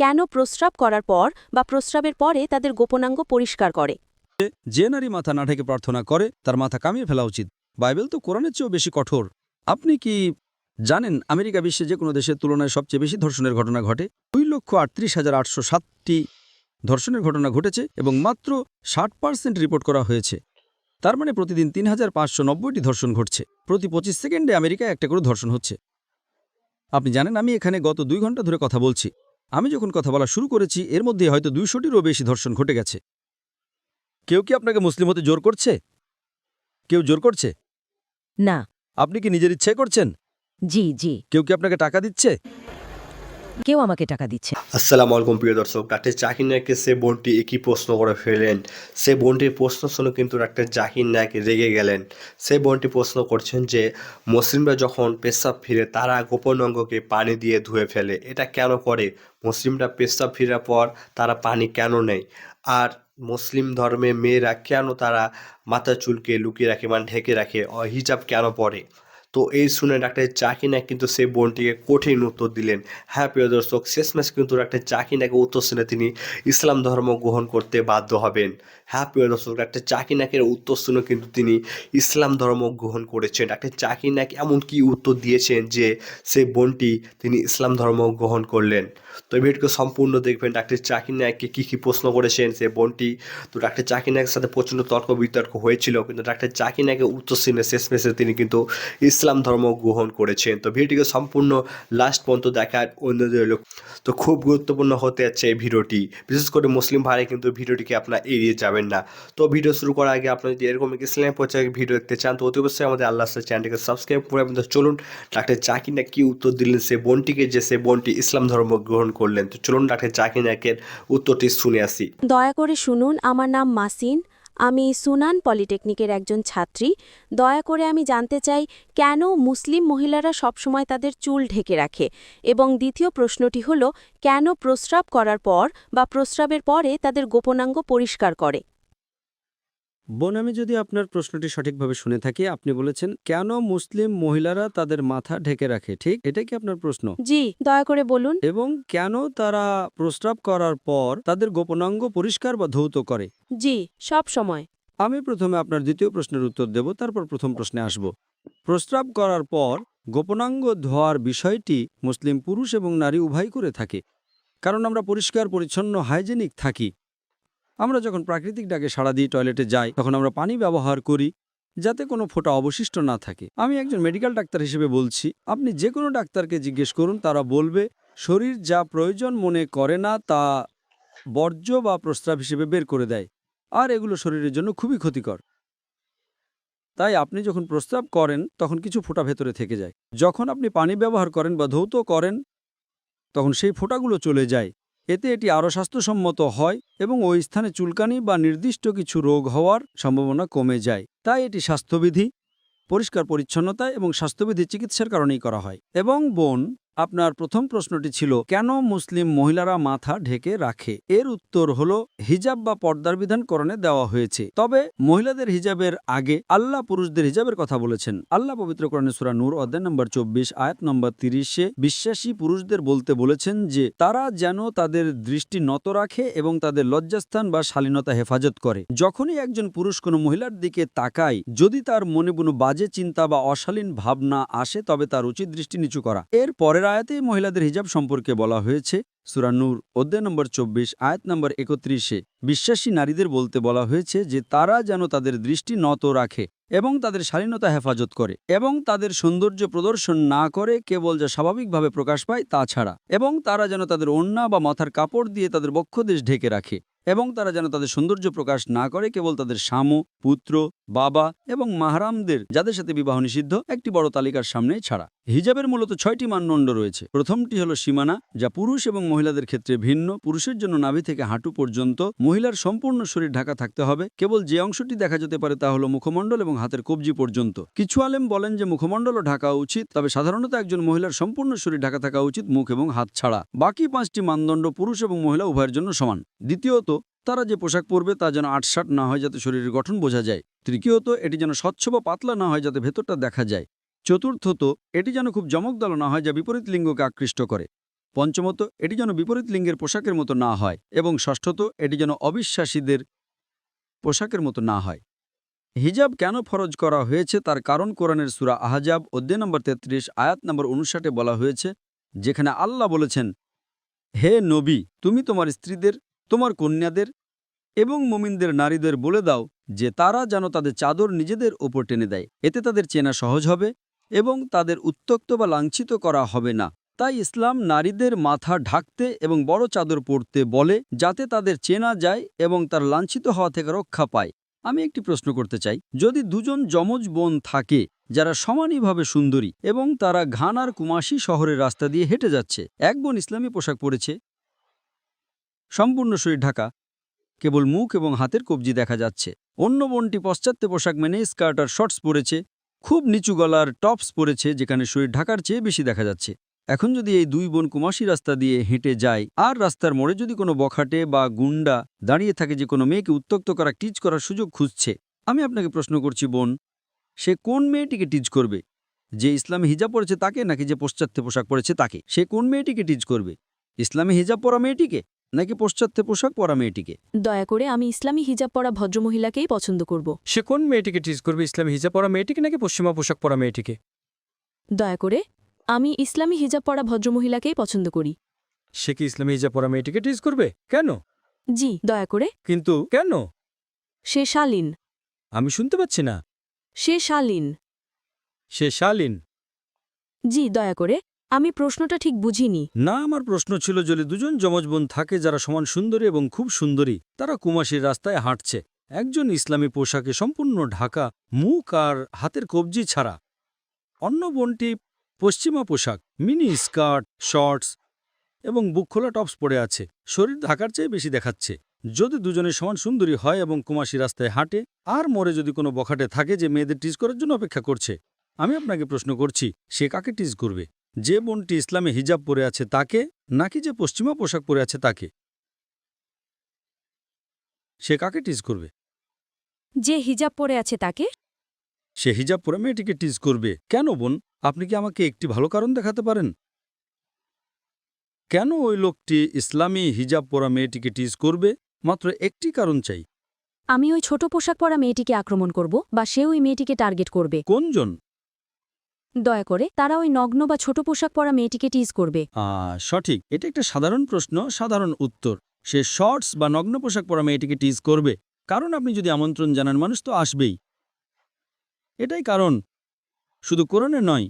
কেন প্রস্রাব করার পর বা প্রস্রাবের পরে তাদের গোপনাঙ্গ পরিষ্কার করে? যে নারী মাথা না ঢেকে প্রার্থনা করে, তার মাথা কামিয়ে ফেলা উচিত। বাইবেল তো কোরআনের চেয়েও বেশি কঠোর। আপনি কি জানেন আমেরিকা বিশ্বে যে কোনো দেশের তুলনায় সবচেয়ে বেশি ধর্ষণের ঘটনা ঘটে? দুই লক্ষ আটত্রিশ হাজার আটশো সাতটি ধর্ষণের ঘটনা ঘটেছে এবং মাত্র ষাট পার্সেন্ট রিপোর্ট করা হয়েছে। তার মানে প্রতিদিন তিন হাজার পাঁচশো নব্বইটি ধর্ষণ ঘটছে। প্রতি পঁচিশ সেকেন্ডে আমেরিকায় একটা করে ধর্ষণ হচ্ছে। আপনি জানেন আমি এখানে গত দুই ঘণ্টা ধরে কথা বলছি। আমি যখন কথা বলা শুরু করেছি এর মধ্যে হয়তো দুইশোটিরও বেশি ধর্ষণ ঘটে গেছে। কেউ কি আপনাকে মুসলিম হতে জোর করছে? কেউ জোর করছে? না। আপনি কি নিজের ইচ্ছে করছেন? জি জি। কেউ কি আপনাকে টাকা দিচ্ছে? কেউ আমাকে টাকা দিচ্ছে আসসালামু আলাইকুম, প্রিয় দর্শক। ডাক্তার জাকির নায়ককে সে বোনটি একই প্রশ্ন করে ফেলেন সে বোনটির প্রশ্ন শুনে কিন্তু ডাক্তার জাকির নায়ক রেগে গেলেন। সে বোনটি প্রশ্ন করছেন যে, মুসলিমরা যখন পেশাব ফিরে, তারা গোপন অঙ্গকে পানি দিয়ে ধুয়ে ফেলে। এটা কেন করে? মুসলিমরা পেশাব ফিরার পর তারা পানি কেন নেয়? আর মুসলিম ধর্মে মেয়েরা কেন তারা মাথা চুলকে লুকিয়ে রাখে মানে ঢেকে রাখে? হিজাব কেন পরে? তো এই শুনে ডাক্তার চাকি না কিন্তু সেই বোনটিকে কঠিন উত্তর দিলেন। হ্যাঁ প্রিয় দর্শক, শেষমেশ কিন্তু ডাক্তার চাকি নাকি উত্তর শুনে তিনি ইসলাম ধর্ম গ্রহণ করতে বাধ্য হবেন। হ্যাঁ প্রিয় দর্শক, ডাক্তার চাকি নাকের উত্তর শুনে কিন্তু তিনি ইসলাম ধর্ম গ্রহণ করেছেন। ডাক্তার চাকি নাক এমন কি উত্তর দিয়েছেন যে সেই বোনটি তিনি ইসলাম ধর্ম গ্রহণ করলেন? তো এই ভিডিওকে সম্পূর্ণ দেখবেন। ডাক্তার জাকির নায়ককে কী কী প্রশ্ন করেছেন, সে বোনটি। তো ডাক্তার জাকির নায়কের সাথে প্রচণ্ড তর্ক বিতর্ক হয়েছিল, কিন্তু ডাক্তার জাকির নায়কের উত্তর শুনে শেষমেশে তিনি কিন্তু ইসলাম ধর্ম গ্রহণ করেছেন। তো ভিডিওটিকে সম্পূর্ণ লাস্ট পর্যন্ত দেখার অন্যদের লোক তো খুব গুরুত্বপূর্ণ হতে যাচ্ছে এই ভিডিওটি। বিশেষ করে মুসলিম ভাই কিন্তু ভিডিওটিকে আপনার এড়িয়ে যাবেন না। তো ভিডিও শুরু করার আগে আপনি যদি এরকম ইসলাম পর্যায়ে ভিডিও দেখতে চান, তো অতি অবশ্যই আমাদের আল্লাহ চ্যানেলটিকে সাবস্ক্রাইব করে চলুন, ডাক্তার জাকির নায়ক কী উত্তর দিলেন, সে বোনটিকে যে, সে বোনটি ইসলাম ধর্ম গ্রহণ করলেন। তো চলুন ডাক্তার জাকির নায়কের উত্তরটি শুনে আসি। দয়া করে শুনুন, আমার নাম মাসিন। আমি সুনান পলিটেকনিকের একজন ছাত্রী। দয়া করে আমি জানতে চাই, কেন মুসলিম মহিলারা সবসময় তাদের চুল ঢেকে রাখে? এবং দ্বিতীয় প্রশ্নটি হল, কেন প্রস্রাব করার পর বা প্রস্রাবের পরে তাদের গোপনাঙ্গ পরিষ্কার করে? বোন আমি যদি আপনার প্রশ্নটি সঠিকভাবে শুনে থাকি আপনি বলেছেন কেন মুসলিম মহিলারা তাদের মাথা ঢেকে রাখে? ঠিক এটা কি আপনার প্রশ্ন? জি দয়া করে বলুন। এবং কেন তারা প্রস্রাব করার পর তাদের গোপনাঙ্গ পরিষ্কার বা ধৌত করে? জি সব সময়। আমি প্রথমে আপনার দ্বিতীয় প্রশ্নের উত্তর দেব তারপর প্রথম প্রশ্নে আসব। প্রস্রাব করার পর গোপনাঙ্গ ধোয়ার বিষয়টি মুসলিম পুরুষ এবং নারী উভয় করে থাকে। কারণ আমরা পরিষ্কার পরিচ্ছন্ন হাইজেনিক থাকি। আমরা যখন প্রাকৃতিক ডাকে সাড়া দিয়ে টয়লেটে যাই, তখন আমরা পানি ব্যবহার করি যাতে কোনো ফোঁটা অবশিষ্ট না থাকে। আমি একজন মেডিকেল ডাক্তার হিসেবে বলছি, আপনি যে কোনো ডাক্তারকে জিজ্ঞেস করুন, তারা বলবে, শরীর যা প্রয়োজন মনে করে না, তা বর্জ্য বা প্রস্রাব হিসেবে বের করে দেয়। আর এগুলো শরীরের জন্য খুবই ক্ষতিকর। তাই আপনি যখন প্রস্রাব করেন, তখন কিছু ফোঁটা ভেতরে থেকে যায়। যখন আপনি পানি ব্যবহার করেন বা ধৌত করেন, তখন সেই ফোঁটাগুলো চলে যায়। এতে এটি আরও স্বাস্থ্যসম্মত হয় এবং ওই স্থানে চুলকানি বা নির্দিষ্ট কিছু রোগ হওয়ার সম্ভাবনা কমে যায়। তাই এটি স্বাস্থ্যবিধি, পরিষ্কার পরিচ্ছন্নতা এবং স্বাস্থ্যবিধি চিকিৎসার কারণেই করা হয়। এবং বোন আপনার প্রথম প্রশ্নটি ছিল, কেন মুসলিম মহিলারা মাথা ঢেকে রাখে? এর উত্তর হলো, হিজাব বা পর্দার বিধান করণে দেওয়া হয়েছে। তবে মহিলাদের হিজাবের আগে আল্লাহ পুরুষদের হিজাবের কথা বলেছেন। আল্লাহ পবিত্র করণে সুরা নূর, অধ্যায় নম্বর চব্বিশ, আয়াত নম্বর তিরিশে বিশ্বাসী পুরুষদের বলতে বলেছেন যে, তারা যেন তাদের দৃষ্টি নত রাখে এবং তাদের লজ্জাস্থান বা শালীনতা হেফাজত করে। যখনই একজন পুরুষ কোনো মহিলার দিকে তাকায়, যদি তার মনে কোনো বাজে চিন্তা বা অশালীন ভাবনা আসে, তবে তার উচিত দৃষ্টি নিচু করা। এর পরের আয়াতে মহিলাদের হিজাব সম্পর্কে বলা হয়েছে। সুরানুর অধ্যায় নম্বর চব্বিশ, আয়াত নম্বর একত্রিশে বিশ্বাসী নারীদের বলতে বলা হয়েছে যে, তারা যেন তাদের দৃষ্টি নত রাখে এবং তাদের শালীনতা হেফাজত করে এবং তাদের সৌন্দর্য প্রদর্শন না করে কেবল যা স্বাভাবিকভাবে প্রকাশ পায় তা ছাড়া এবং তারা যেন তাদের ওড়না বা মাথার কাপড় দিয়ে তাদের বক্ষদেশ ঢেকে রাখে। এবং তারা যেন তাদের সৌন্দর্য প্রকাশ না করে, কেবল তাদের স্বামু পুত্র, বাবা এবং মাহারামদের, যাদের সাথে বিবাহ নিষিদ্ধ, একটি বড় তালিকার সামনে ছাড়া। হিজাবের মূলত ছয়টি মানদণ্ড রয়েছে। প্রথমটি হলো সীমানা, যা পুরুষ এবং মহিলাদের ক্ষেত্রে ভিন্ন। পুরুষের জন্য নাভি থেকে হাঁটু পর্যন্ত মহিলার সম্পূর্ণ শরীর ঢাকা থাকতে হবে। কেবল যে অংশটি দেখা যেতে পারে তা হলো মুখমণ্ডল এবং হাতের কবজি পর্যন্ত। কিছু আলেম বলেন যে মুখমণ্ডলও ঢাকা উচিত, তবে সাধারণত একজন মহিলার সম্পূর্ণ শরীর ঢাকা থাকা উচিত মুখ এবং হাত ছাড়া। বাকি পাঁচটি মানদণ্ড পুরুষ এবং মহিলা উভয়ের জন্য সমান। দ্বিতীয়ত তারা যে পোশাক পরবে তা যেন আটসাট না হয় যাতে শরীরের গঠন বোঝা যায়। তৃতীয়ত, এটি যেন স্বচ্ছ বা পাতলা না হয় যাতে ভেতরটা দেখা যায়। চতুর্থত, এটি যেন খুব জমকদল না হয় যা বিপরীত লিঙ্গকে আকৃষ্ট করে। পঞ্চমত, এটি যেন বিপরীত লিঙ্গের পোশাকের মতো না হয় এবং ষষ্ঠত, এটি যেন অবিশ্বাসীদের পোশাকের মতো না হয়। হিজাব কেন ফরজ করা হয়েছে তার কারণ কোরআনের সুরা আহাজাব, অধ্যায় নম্বর তেত্রিশ, আয়াত নম্বর উনষাটে বলা হয়েছে, যেখানে আল্লাহ বলেছেন, হে নবী, তুমি তোমার স্ত্রীদের তোমার কন্যাদের এবং মুমিনদের নারীদের বলে দাও যে তারা যেন তাদের চাদর নিজেদের ওপর টেনে দেয়। এতে তাদের চেনা সহজ হবে এবং তাদের উত্তক্ত বা লাঞ্ছিত করা হবে না। তাই ইসলাম নারীদের মাথা ঢাকতে এবং বড় চাদর পরতে বলে যাতে তাদের চেনা যায় এবং তার লাঞ্ছিত হওয়া থেকে রক্ষা পায়। আমি একটি প্রশ্ন করতে চাই। যদি দুজন যমজ বোন থাকে যারা সমানইভাবে সুন্দরী এবং তারা ঘানার কুমাসি শহরের রাস্তা দিয়ে হেঁটে যাচ্ছে, এক বোন ইসলামী পোশাক পরেছে সম্পূর্ণ শরীর ঢাকা। কেবল মুখ এবং হাতের কবজি দেখা যাচ্ছে। অন্য বোনটি পশ্চাত্যে পোশাক মেনে স্কার্ট আর শর্টস পরেছে। খুব নিচু গলার টপস পরেছে, যেখানে শরীর ঢাকার চেয়ে বেশি দেখা যাচ্ছে। এখন যদি এই দুই বোন কুমাসি রাস্তা দিয়ে হেঁটে যায় আর রাস্তার মোড়ে যদি কোনো বখাটে বা গুন্ডা দাঁড়িয়ে থাকে যে কোনো মেয়েকে উত্তক্ত করা টিচ করার সুযোগ খুঁজছে, আমি আপনাকে প্রশ্ন করছি, বোন, সে কোন মেয়েটিকে টিচ করবে? যে ইসলামে হিজাব পরেছে তাকে, নাকি যে পশ্চাত্যে পোশাক পরেছে তাকে? সে কোন মেয়েটিকে টিচ করবে? ইসলামে হিজাব পরা মেয়েটিকে? নাকি পশ্চাত্যে পোশাক পরা মেয়েটিকে? দয়া করে আমি ইসলামী হিজাব পরা ভদ্রমহিলাকেই পছন্দ করব। সে কোন মেয়েটিকে টিজ করবে ইসলামী হিজাব পরা মেয়েটিকে নাকি পশ্চিমা পোশাক পরা মেয়েটিকে? দয়া করে আমি ইসলামী হিজাব পরা ভদ্রমহিলাকেই পছন্দ করি। সে কি ইসলামী হিজাব পরা মেয়েটিকে টিজ করবে? কেন? জি দয়া করে। কিন্তু কেন? সে শালীন। আমি শুনতে পাচ্ছি না। সে শালীন। সে শালীন। জি দয়া করে। আমি প্রশ্নটা ঠিক বুঝিনি। না, আমার প্রশ্ন ছিল যদি দুজন যমজ বোন থাকে যারা সমান সুন্দরী এবং খুব সুন্দরী, তারা কুমাসির রাস্তায় হাঁটছে। একজন ইসলামী পোশাকে সম্পূর্ণ ঢাকা, মুখ আর হাতের কবজি ছাড়া। অন্য বোনটি পশ্চিমা পোশাক, মিনি স্কার্ট, শর্টস এবং বুক খোলা টপস পরে আছে। শরীর ঢাকার চেয়ে বেশি দেখাচ্ছে। যদি দুজনে সমান সুন্দরী হয় এবং কুমাসি রাস্তায় হাঁটে, আর মোড়ে যদি কোনো বখাটে থাকে যে মেয়েদের টিজ করার জন্য অপেক্ষা করছে, আমি আপনাকে প্রশ্ন করছি, সে কাকে টিজ করবে? যে বোনটি ইসলামে হিজাব পরে আছে তাকে নাকি যে পশ্চিমা পোশাক পরে আছে তাকে? সে কাকে টিজ করবে? যে হিজাব পরে আছে তাকে? সে হিজাব পরে মেয়েটিকে টিজ করবে। কেন বোন? আপনি কি আমাকে একটি ভালো কারণ দেখাতে পারেন? কেন ওই লোকটি ইসলামী হিজাব পরা মেয়েটিকে টিজ করবে? মাত্র একটি কারণ চাই। আমি ওই ছোট পোশাক পরা মেয়েটিকে আক্রমণ করব বা সে ওই মেয়েটিকে টার্গেট করবে। কোনজন দয়া করে তারা ওই নগ্ন বা ছোট পোশাক পরা মেয়েটিকে টিজ করবে। সঠিক। এটা একটা সাধারণ প্রশ্ন সাধারণ উত্তর। সে শর্টস বা নগ্ন পোশাক পরা মেয়েটিকে টিজ করবে। কারণ আপনি যদি আমন্ত্রণ জানান মানুষ তো আসবেই। এটাই কারণ। শুধু কোরআনে নয়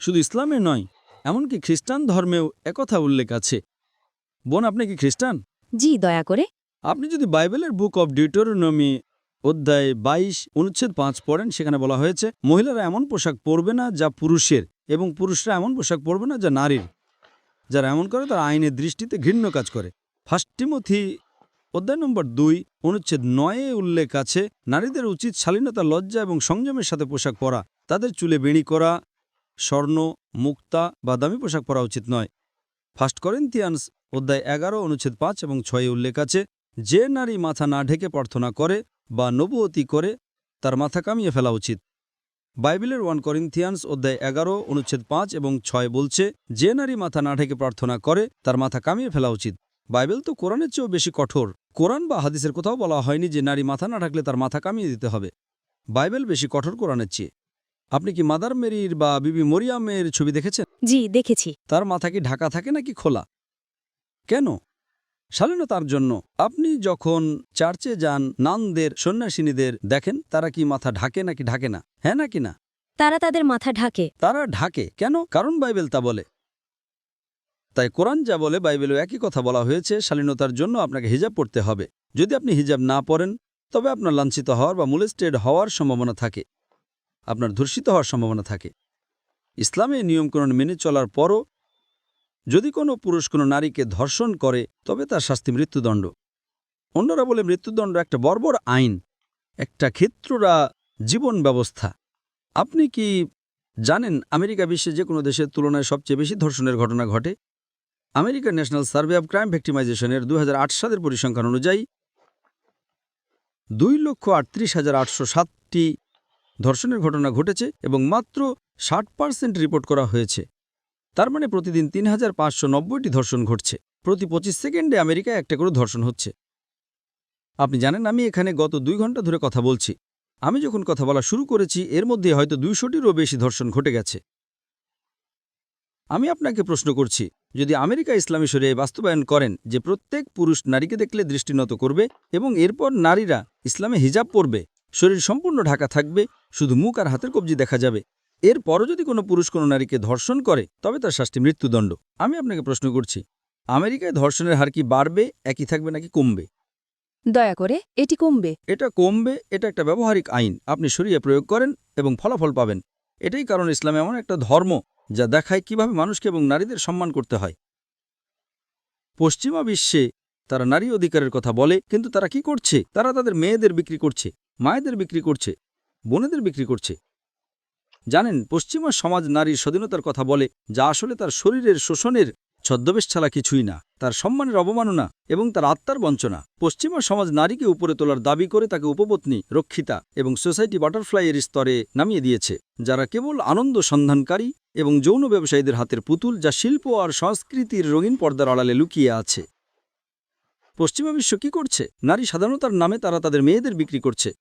শুধু ইসলামে নয় এমনকি খ্রিস্টান ধর্মেও একথা উল্লেখ আছে। বোন আপনি কি খ্রিস্টান? জি দয়া করে। আপনি যদি বাইবেলের বুক অব ডিউটোরনমি অধ্যায় বাইশ, অনুচ্ছেদ পাঁচ পড়েন, সেখানে বলা হয়েছে, মহিলারা এমন পোশাক পরবে না যা পুরুষের এবং পুরুষরা এমন পোশাক পরবে না যা নারীর। যারা এমন করে, তারা আইনের দৃষ্টিতে ঘৃণ্য কাজ করে। ফার্স্ট টিমথি অধ্যায় নম্বর দুই, অনুচ্ছেদ নয়ে উল্লেখ আছে, নারীদের উচিত শালীনতা, লজ্জা এবং সংযমের সাথে পোশাক পরা। তাদের চুলে বেণি করা, স্বর্ণ, মুক্তা বা দামি পোশাক পরা উচিত নয়। ফার্স্ট করেন্থিয়ান্স, অধ্যায় এগারো, অনুচ্ছেদ পাঁচ এবং ছয়ে উল্লেখ আছে, যে নারী মাথা না ঢেকে প্রার্থনা করে বা নবুয়তি করে তার মাথা কামিয়ে ফেলা উচিত। বাইবেলের ওয়ান করিন্থিয়ান্স অধ্যায় এগারো অনুচ্ছেদ পাঁচ এবং ছয় বলছে যে নারী মাথা না ঢেকে প্রার্থনা করে তার মাথা কামিয়ে ফেলা উচিত। বাইবেল তো কোরআনের চেয়েও বেশি কঠোর। কোরআন বা হাদিসের কোথাও বলা হয়নি যে নারী মাথা না ঢাকলে তার মাথা কামিয়ে দিতে হবে। বাইবেল বেশি কঠোর কোরআনের চেয়ে। আপনি কি মাদার মেরির বা বিবি মরিয়ামের ছবি দেখেছেন? জি দেখেছি। তার মাথা কি ঢাকা থাকে নাকি খোলা? কেন? শালীনতার জন্য। আপনি যখন চার্চে যান নানদের সন্ন্যাসিনীদের দেখেন তারা কি মাথা ঢাকে নাকি ঢাকে না? হ্যাঁ নাকি না? তারা তাদের মাথা ঢাকে। তারা ঢাকে? কেন? কারণ বাইবেল তা বলে। তাই কোরআন যা বলে বাইবেলেও একই কথা বলা হয়েছে শালীনতার জন্য আপনাকে হিজাব পড়তে হবে। যদি আপনি হিজাব না পড়েন তবে আপনার লাঞ্ছিত হওয়ার বা মুলেস্টেড হওয়ার সম্ভাবনা থাকে। আপনার ধর্ষিত হওয়ার সম্ভাবনা থাকে। ইসলামে নিয়মকানুন মেনে চলার পরও যদি কোনো পুরুষ কোনো নারীকে ধর্ষণ করে, তবে তার শাস্তি মৃত্যুদণ্ড। অন্যরা বলে মৃত্যুদণ্ড একটা বর্বর আইন, একটা ক্ষেত্ররা জীবন ব্যবস্থা। আপনি কি জানেন আমেরিকা বিশ্বে যে কোনো দেশের তুলনায় সবচেয়ে বেশি ধর্ষণের ঘটনা ঘটে? আমেরিকার ন্যাশনাল সার্ভে অব ক্রাইম ভেক্টিমাইজেশনের দু সালের পরিসংখ্যান অনুযায়ী দুই লক্ষ আটত্রিশ হাজার আটশো সাতটি ধর্ষণের ঘটনা ঘটেছে এবং মাত্র ষাট পার্সেন্ট রিপোর্ট করা হয়েছে। তার মানে প্রতিদিন তিন হাজার ধর্ষণ ঘটছে। প্রতি পঁচিশ সেকেন্ডে আমেরিকায় একটা করে ধর্ষণ হচ্ছে। আপনি জানেন, আমি এখানে গত দুই ঘণ্টা ধরে কথা বলছি। আমি যখন কথা বলা শুরু করেছি, এর মধ্যে হয়তো দুইশোটিরও বেশি ধর্ষণ ঘটে গেছে। আমি আপনাকে প্রশ্ন করছি, যদি আমেরিকা ইসলামী শরিয়ায় বাস্তবায়ন করেন যে প্রত্যেক পুরুষ নারীকে দেখলে দৃষ্টিনত করবে এবং এরপর নারীরা ইসলামে হিজাব পরবে, শরীর সম্পূর্ণ ঢাকা থাকবে, শুধু মুখ আর হাতের কবজি দেখা যাবে এরপরও যদি কোনো পুরুষ কোনো নারীকে ধর্ষণ করে তবে তার শাস্তি মৃত্যুদণ্ড। আমি আপনাকে প্রশ্ন করছি আমেরিকায় ধর্ষণের হার কি বাড়বে একই থাকবে নাকি কমবে? দয়া করে এটি কমবে। এটা কমবে এটা একটা ব্যবহারিক আইন। আপনি সরিয়ে প্রয়োগ করেন এবং ফলাফল পাবেন। এটাই কারণ ইসলাম এমন একটা ধর্ম যা দেখায় কীভাবে মানুষকে এবং নারীদের সম্মান করতে হয়। পশ্চিমা বিশ্বে তারা নারী অধিকারের কথা বলে কিন্তু তারা কি করছে? তারা তাদের মেয়েদের বিক্রি করছে মায়েদের বিক্রি করছে বোনেদের বিক্রি করছে। জানেন, পশ্চিমা সমাজ নারীর স্বাধীনতার কথা বলে, যা আসলে তার শরীরের শোষণের ছদ্মবেশ ছাড়া কিছুই না। তার সম্মানের অবমাননা এবং তার আত্মার বঞ্চনা। পশ্চিমা সমাজ নারীকে উপরে তোলার দাবি করে তাকে উপপত্নী, রক্ষিতা এবং সোসাইটি বাটারফ্লাইয়ের স্তরে নামিয়ে দিয়েছে, যারা কেবল আনন্দ সন্ধানকারী এবং যৌন ব্যবসায়ীদের হাতের পুতুল যা শিল্প আর সংস্কৃতির রঙিন পর্দার আড়ালে লুকিয়ে আছে। পশ্চিমা বিশ্ব কি করছে? নারী সাধারণতার নামে তারা তাদের মেয়েদের বিক্রি করছে।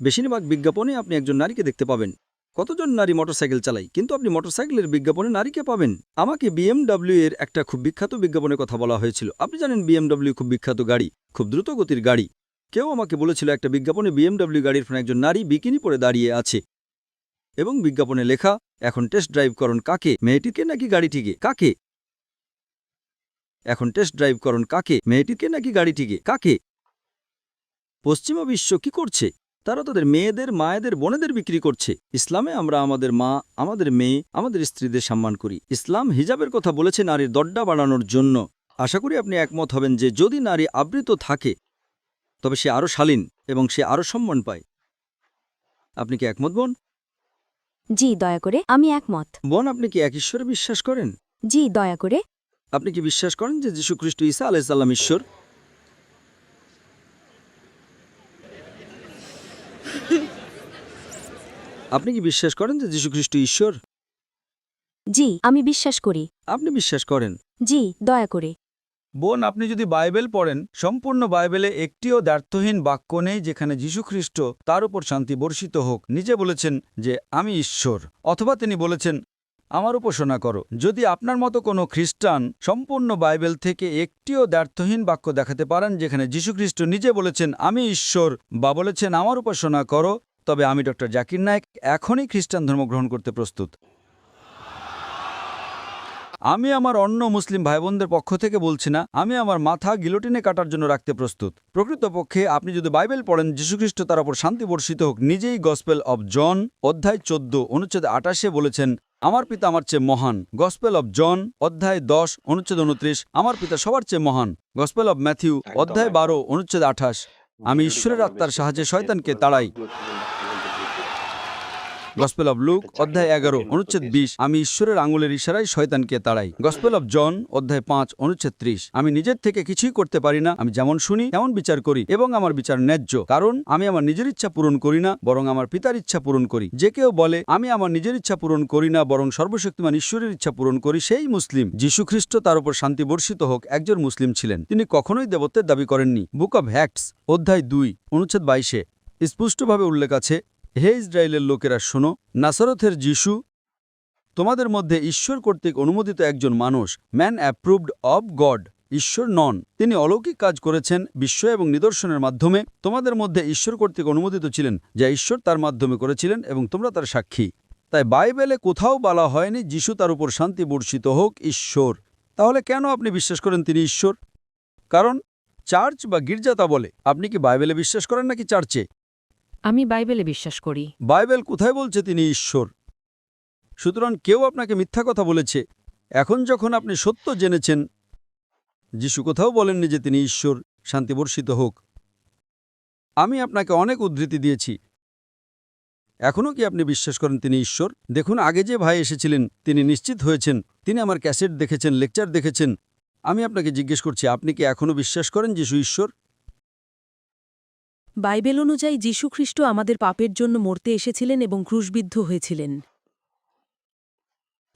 বেশিরভাগ বিজ্ঞাপনে আপনি একজন নারীকে দেখতে পাবেন। কতজন নারী মোটরসাইকেল চালাই কিন্তু আপনি মোটরসাইকেলের বিজ্ঞাপনে নারীকে পাবেন। আমাকে বিএমডব্লিউ এর একটা খুব বিখ্যাত বিজ্ঞাপনের কথা বলা হয়েছিল। আপনি জানেন বিএমডব্লিউ খুব বিখ্যাত গাড়ি, খুব দ্রুত গতির গাড়ি। কেউ আমাকে বলেছিল একটা বিজ্ঞাপনে বিএমডব্লিউ গাড়ির ফোনে একজন নারী বিকিনি পরে দাঁড়িয়ে আছে। এবং বিজ্ঞাপনে লেখা, এখন টেস্ট ড্রাইভ করুন কাকে? মেয়েটিকে নাকি গাড়িটিকে? কাকে? এখন টেস্ট ড্রাইভ করুন কাকে? মেয়েটিকে নাকি গাড়িটিকে? কাকে? পশ্চিমা বিশ্ব কি করছে? তারা তাদের মেয়েদের মায়েদের বোনেদের বিক্রি করছে। ইসলামে আমরা আমাদের মা আমাদের মেয়ে আমাদের স্ত্রীদের সম্মান করি। ইসলাম হিজাবের কথা বলেছে নারীর দড্ডা বাড়ানোর জন্য। আশা করি আপনি একমত হবেন যে যদি নারী আবৃত থাকে তবে সে আরও শালীন এবং সে আরও সম্মান পায়। আপনি কি একমত বোন? জি দয়া করে আমি একমত। বোন আপনি কি এক ঈশ্বরে বিশ্বাস করেন? জি দয়া করে। আপনি কি বিশ্বাস করেন যে যীশুখ্রিস্ট ঈসা আলাইসাল্লাম ঈশ্বর? আপনি কি বিশ্বাস করেন যে যীশুখ্রিস্ট ঈশ্বর? জি আমি বিশ্বাস করি। আপনি বিশ্বাস করেন? জি দয়া করে। বোন আপনি যদি বাইবেল পড়েন সম্পূর্ণ বাইবেলে একটিও দ্ব্যর্থহীন বাক্য নেই যেখানে যীশুখ্রিস্ট তার উপর শান্তি বর্ষিত হোক। নিজে বলেছেন যে আমি ঈশ্বর। অথবা তিনি বলেছেন আমার উপাসনা করো। যদি আপনার মতো কোনো খ্রিস্টান সম্পূর্ণ বাইবেল থেকে একটিও দ্ব্যর্থহীন বাক্য দেখাতে পারেন যেখানে যীশুখ্রিস্ট নিজে বলেছেন আমি ঈশ্বর বা বলেছেন আমার উপাসনা করো তবে আমি ডক্টর জাকির নায়েক এখনই খ্রিস্টান ধর্ম গ্রহণ করতে প্রস্তুত। আমি আমার অন্য মুসলিম ভাইবোনদের পক্ষ থেকে বলছি না আমি আমার মাথা গিলোটিনে কাটার জন্য রাখতে প্রস্তুত। প্রকৃতপক্ষে আপনি যদি বাইবেল পড়েন যীশুখ্রিস্ট তার উপর শান্তি বর্ষিত হোক নিজেই গসপেল অব জন অধ্যায় চোদ্দ অনুচ্ছেদ আটাশে বলেছেন আমার পিতা আমার চেয়ে মহান। গসপেল অব জন অধ্যায় দশ অনুচ্ছেদ উনত্রিশ আমার পিতা সবার চেয়ে মহান। গসপেল অব ম্যাথিউ অধ্যায় বারো অনুচ্ছেদ আঠাশ আমি ঈশ্বরের আত্মার সাহায্যে শয়তানকে তাড়াই। গসপেল অব লুক অধ্যায় এগারো, অনুচ্ছেদ বিশ। আমি ঈশ্বরের আঙুলের ইশারায় শয়তানকে তাড়াই। গসপেল অব জন অধ্যায় পাঁচ, অনুচ্ছেদ ত্রিশ। আমি নিজের থেকে কিছুই করতে পারি না। আমি যেমন শুনি, তেমন বিচার করি এবং আমার বিচার ন্যায্য। কারণ আমি আমার নিজের ইচ্ছা পূরণ করি না, বরং আমার পিতার ইচ্ছা পূরণ করি। যে কেউ বলে, আমি আমার নিজের ইচ্ছা পূরণ করি না, বরং সর্বশক্তিমান ঈশ্বরের ইচ্ছা পূরণ করি সেই মুসলিম। যীশুখ্রিস্ট তার উপর শান্তি বর্ষিত হোক একজন মুসলিম ছিলেন। তিনি কখনোই দেবত্বের দাবি করেননি। বুক অব হ্যাক্টস অধ্যায় দুই, অনুচ্ছেদ বাইশে। স্পষ্টভাবে উল্লেখ আছে হে ইসরায়েলের লোকেরা, শোনো, নাসারথের যিশু তোমাদের মধ্যে ঈশ্বর কর্তৃক অনুমোদিত একজন মানুষ ম্যান অ্যাপ্রুভড অব গড ঈশ্বর নন। তিনি অলৌকিক কাজ করেছেন, বিশ্ব এবং নিদর্শনের মাধ্যমে তোমাদের মধ্যে ঈশ্বর কর্তৃক অনুমোদিত ছিলেন, যা ঈশ্বর তার মাধ্যমে করেছিলেন এবং তোমরা তার সাক্ষী। তাই বাইবেলে কোথাও বলা হয়নি, যিশু তার উপর শান্তি বর্ষিত হোক, ঈশ্বর। তাহলে কেন আপনি বিশ্বাস করেন তিনি ঈশ্বর? কারণ চার্চ বা গির্জা তা বলে। আপনি কি বাইবেলে বিশ্বাস করেন নাকি চার্চে? আমি বাইবেলে বিশ্বাস করি। বাইবেল কোথায় বলছে তিনি ঈশ্বর? সুতরাং কেউ আপনাকে মিথ্যা কথা বলেছে। এখন যখন আপনি সত্য জেনেছেন, যিশু কোথাও বলেননি যে তিনি ঈশ্বর, শান্তিবর্ষিত হোক। আমি আপনাকে অনেক উদ্ধৃতি দিয়েছি। এখনও কি আপনি বিশ্বাস করেন তিনি ঈশ্বর? দেখুন, আগে যে ভাই এসেছিলেন, তিনি নিশ্চিত হয়েছেন। তিনি আমার ক্যাসেট দেখেছেন, লেকচার দেখেছেন। আমি আপনাকে জিজ্ঞেস করছি, আপনি কি এখনও বিশ্বাস করেন যিশু ঈশ্বর? বাইবেল অনুযায়ী যীশুখ্রিস্ট আমাদের পাপের জন্য মরতে এসেছিলেন এবং ক্রুশবিদ্ধ হয়েছিলেন।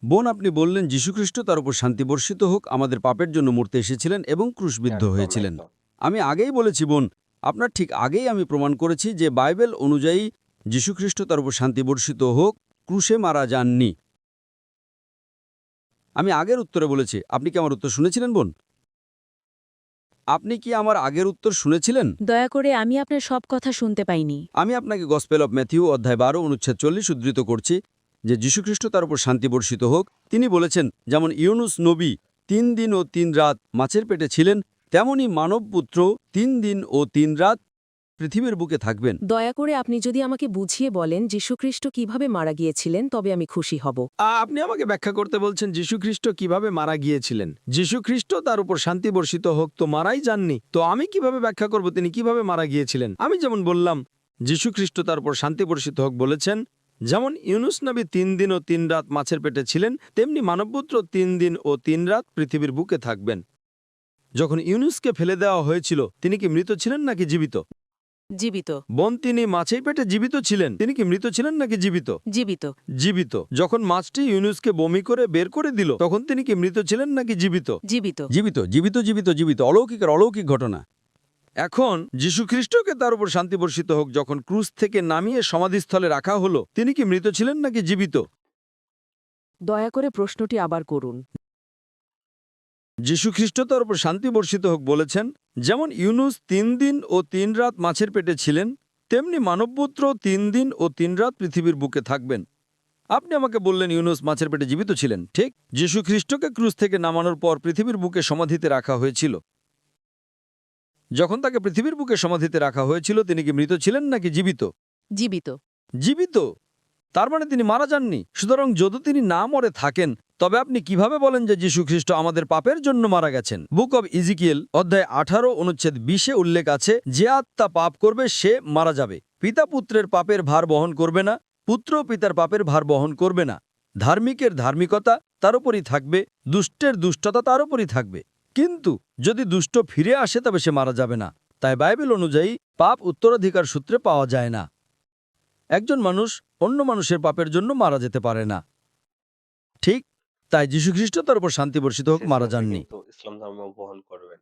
বোন আপনি বললেন যীশুখ্রিস্ট তার উপর শান্তি বর্ষিত হোক আমাদের পাপের জন্য মরতে এসেছিলেন এবং ক্রুশবিদ্ধ হয়েছিলেন। আমি আগেই বলেছি বোন আপনার ঠিক আগেই আমি প্রমাণ করেছি যে বাইবেল অনুযায়ী যীশুখ্রিস্ট তার উপর শান্তি বর্ষিত হোক ক্রুশে মারা যাননি। আমি আগের উত্তরে বলেছি আপনি কি আমার উত্তর শুনেছিলেন বোন? আপনি কি আমার আগের উত্তর শুনেছিলেন? দয়া করে আমি আপনার সব কথা শুনতে পাইনি। আমি আপনাকে গসপেল অব ম্যাথিউ অধ্যায় বারো অনুচ্ছেদ চল্লিশ উদ্ধৃত করছি যে যীশুখ্রিস্ট তার উপর শান্তি বর্ষিত হোক। তিনি বলেছেন যেমন ইউনুস নবী তিন দিন ও তিন রাত মাছের পেটে ছিলেন তেমনি মানবপুত্র তিন দিন ও তিন রাত পৃথিবীর বুকে থাকবেন। দয়া করে আপনি যদি আমাকে বুঝিয়ে বলেন যীশুখ্রিস্ট কীভাবে মারা গিয়েছিলেন তবে আমি খুশি হব। আপনি আমাকে ব্যাখ্যা করতে বলছেন যীশুখ্রিস্ট কীভাবে মারা গিয়েছিলেন। যীশুখ্রিস্ট তার উপর শান্তি বর্ষিত হোক তো মারাই যাননি। তো আমি কীভাবে ব্যাখ্যা করব তিনি কীভাবে মারা গিয়েছিলেন? আমি যেমন বললাম যীশুখ্রিস্ট তার উপর শান্তি বর্ষিত হোক বলেছেন যেমন ইউনুস নবী তিন দিন ও তিন রাত মাছের পেটে ছিলেন তেমনি মানবপুত্র তিন দিন ও তিন রাত পৃথিবীর বুকে থাকবেন। যখন ইউনুসকে ফেলে দেওয়া হয়েছিল তিনি কি মৃত ছিলেন নাকি জীবিত? জীবিত। বোন তিনি মাছের পেটে জীবিত ছিলেন। তিনি কি মৃত ছিলেন নাকি জীবিত? জীবিত। জীবিত। যখন মাছটি ইউনুসকে বমি করে বের করে দিল তখন তিনি কি মৃত ছিলেন নাকি জীবিত? জীবিত। জীবিত জীবিত জীবিত জীবিত। অলৌকিকের অলৌকিক ঘটনা। এখন যীশুখ্রিস্টকে তার উপর শান্তি বর্ষিত হোক যখন ক্রুজ থেকে নামিয়ে সমাধিস্থলে রাখা হলো তিনি কি মৃত ছিলেন নাকি জীবিত? দয়া করে প্রশ্নটি আবার করুন। যীশুখ্রিস্ট তার উপর শান্তি বর্ষিত হোক বলেছেন। যেমন ইউনুস তিন দিন ও তিন রাত মাছের পেটে ছিলেন তেমনি মানবপুত্র তিন দিন ও তিন রাত পৃথিবীর বুকে থাকবেন। আপনি আমাকে বললেন ইউনুস মাছের পেটে জীবিত ছিলেন ঠিক? যীশুখ্রিস্টকে ক্রুজ থেকে নামানোর পর পৃথিবীর বুকে সমাধিতে রাখা হয়েছিল। যখন তাকে পৃথিবীর বুকে সমাধিতে রাখা হয়েছিল তিনি কি মৃত ছিলেন নাকি জীবিত? জীবিত। জীবিত? তার মানে তিনি মারা যাননি। সুতরাং যদি তিনি না মরে থাকেন তবে আপনি কীভাবে বলেন যে যীশুখ্রিস্ট আমাদের পাপের জন্য মারা গেছেন? বুক অব ইজিকিয়েল, অধ্যায় আঠারো, অনুচ্ছেদ বিশে উল্লেখ আছে, যে আত্মা পাপ করবে, সে মারা যাবে। পিতা পুত্রের পাপের ভার বহন করবে না, পুত্র পিতার পাপের ভার বহন করবে না। ধার্মিকের ধার্মিকতা তার উপরই থাকবে, দুষ্টের দুষ্টতা তার উপরই থাকবে। কিন্তু যদি দুষ্ট ফিরে আসে, তবে সে মারা যাবে না। তাই বাইবেল অনুযায়ী পাপ উত্তরাধিকার সূত্রে পাওয়া যায় না। একজন মানুষ অন্য মানুষের পাপের জন্য মারা যেতে পারে না। ঠিক তাই যীশু খ্রিস্ট তার উপর শান্তি বর্ষিত হোক মারা যাননি। ইসলাম ধর্ম বহন করবেন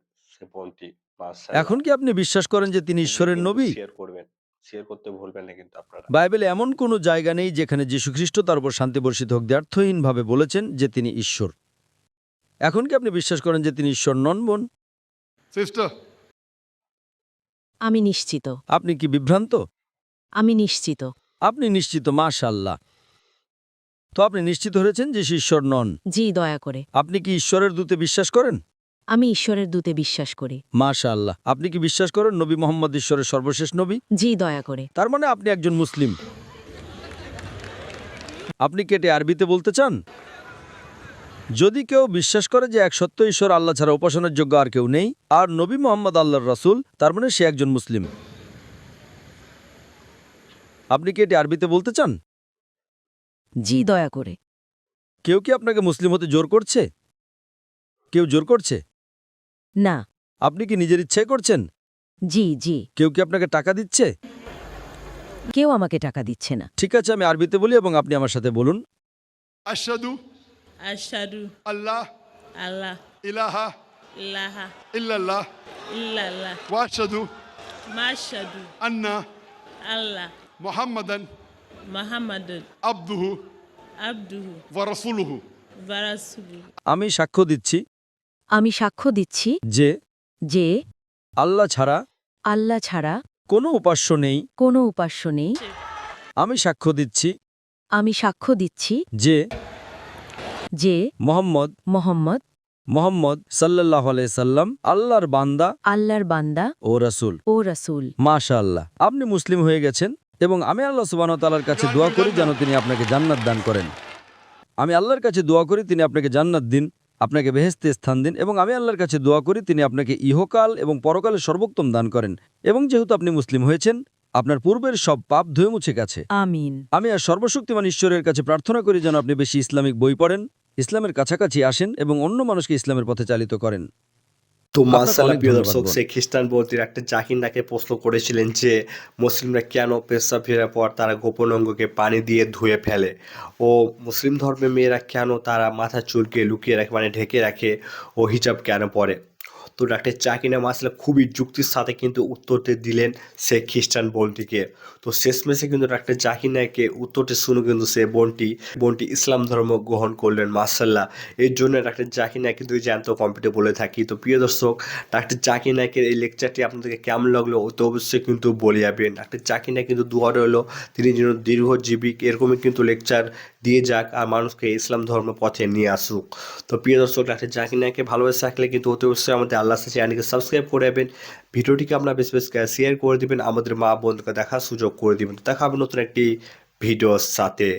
এখন কি আপনি বিশ্বাস করেন যে তিনি ঈশ্বরের নবী? শেয়ার করবেন। শেয়ার করতে ভুলবেন না কিন্তু আপনারা। বাইবেলে এমন কোনো জায়গা নেই যেখানে যীশুখ্রিস্ট তার উপর শান্তি বর্ষিত হোক দ্ব্যর্থহীনভাবে বলেছেন যে তিনি ঈশ্বর। এখন কি আপনি বিশ্বাস করেন যে তিনি ঈশ্বর নন বোন? আমি নিশ্চিত। আপনি কি বিভ্রান্ত? আমি নিশ্চিত। আপনি নিশ্চিত মাশাল্লাহ তো আপনি নিশ্চিত হয়েছেন যে সে ঈশ্বর নন? জি দয়া করে। আপনি কি ঈশ্বরের দূতে বিশ্বাস করেন? আমি ঈশ্বরের দূতে বিশ্বাস করি। মাশাল্লাহ আপনি কি বিশ্বাস করেন নবী মোহাম্মদ ঈশ্বরের সর্বশেষ নবী? জি দয়া করে। তার মানে আপনি একজন মুসলিম। আপনি কেটে আরবিতে বলতে চান? যদি কেউ বিশ্বাস করে যে এক সত্য ঈশ্বর আল্লাহ ছাড়া উপাসনার যোগ্য আর কেউ নেই আর নবী মোহাম্মদ আল্লাহর রাসূল তার মানে সে একজন মুসলিম। আপনি কি এটি আরবিতে বলতে চান? জি দয়া করে। কেউ কি আপনাকে মুসলিম হতে জোর করছে? কেউ জোর করছে? না। আপনি কি নিজের ইচ্ছে করছেন? জি জি। কেউ কি আপনাকে টাকা দিচ্ছে? কেউ আমাকে টাকা দিচ্ছে না। ঠিক আছে আমি আরবিতে বলি এবং আপনি আমার সাথে বলুন। Allah Allah ilaha ilaha illallah illallah wa ashadu mashadu anna Allah Muhammadan Muhammadun wa rasuluhu. আমি সাক্ষ্য দিচ্ছি আমি সাক্ষ্য দিচ্ছি যে যে আল্লাহ ছাড়া আল্লাহ ছাড়া কোনো উপাস্য নেই। কোনো উপাস্য নেই। আমি সাক্ষ্য দিচ্ছি আমি সাক্ষ্য দিচ্ছি যে যে মোহাম্মদ মোহাম্মদ মোহাম্মদ সাল্লাহ সাল্লাম আল্লাহর বান্দা আল্লাহর বান্দা ও রাসূল। ও রাসূল। মাশা আল্লাহ আপনি মুসলিম হয়ে গেছেন? এবং আমি আল্লাহ সুবাহ তালার কাছে দোয়া করি যেন তিনি আপনাকে জান্নাত দান করেন। আমি আল্লাহর কাছে দোয়া করি তিনি আপনাকে জান্নাত দিন আপনাকে বেহেস্তে স্থান দিন এবং আমি আল্লাহর কাছে দোয়া করি তিনি আপনাকে ইহকাল এবং পরকালে সর্বোত্তম দান করেন। এবং যেহেতু আপনি মুসলিম হয়েছেন আপনার পূর্বের সব পাপ ধুয়ে মুছে গেছে। আমিন। আমি আর সর্বশক্তিমান ঈশ্বরের কাছে প্রার্থনা করি যেন আপনি বেশি ইসলামিক বই পড়েন ইসলামের কাছাকাছি আসেন এবং অন্য মানুষকে ইসলামের পথে চালিত করেন। তো আপনাকে প্রিয় দর্শক বোন। সে খ্রিস্টান বলতির একটা জাকিন্দাকে প্রশ্ন করেছিলেন যে মুসলিমরা কেন পেশাব ফেরার পর তারা গোপন অঙ্গকে পানি দিয়ে ধুয়ে ফেলে? ও মুসলিম ধর্মের মেয়েরা কেন তারা মাথা চুলকে লুকিয়ে রাখে মানে ঢেকে রাখে? ও হিজাব কেন পরে? তো ডাক্তার চাকিনা মাসলা খুবই যুক্তির সাথে কিন্তু উত্তরটি দিলেন সে খ্রিস্টান বোনটিকে। তো শেষমেশে কিন্তু ডাক্তার জাকিনাকে উত্তরটি শুনে কিন্তু সে বোনটি বোনটি ইসলাম ধর্ম গ্রহণ করলেন মাসাল্লাহ এর জন্য ডাক্তার জাকিনা কিন্তু জ্যান্ত কম্পিউটার বলে থাকি। তো প্রিয় দর্শক, ডাক্তার জাকির নায়কের এই লেকচারটি আপনাদেরকে কেমন লাগল অতি অবশ্যই কিন্তু বলে যাবেন। ডাক্তার জাকির নায়ক কিন্তু দুয়ার হলো তিনি যেন দীর্ঘজীবী, এরকমই কিন্তু লেকচার দিয়ে যাক আর মানুষকে ইসলাম ধর্ম পথে নিয়ে আসুক। তো প্রিয় দর্শক, ডাক্তার জাকির নায়ককে ভালোবেসে থাকলে কিন্তু অতি অবশ্যই আমাদের আল্লাহ চ্যানেলকে সাবস্ক্রাইব করে দেবেন, ভিডিওটিকে আপনার বেশ বেশ শেয়ার করে দেবেন, আমাদের মা বন্ধুকে দেখার সুযোগ করে দেবেন। দেখা হবে নতুন একটি ভিডিওর সাথে।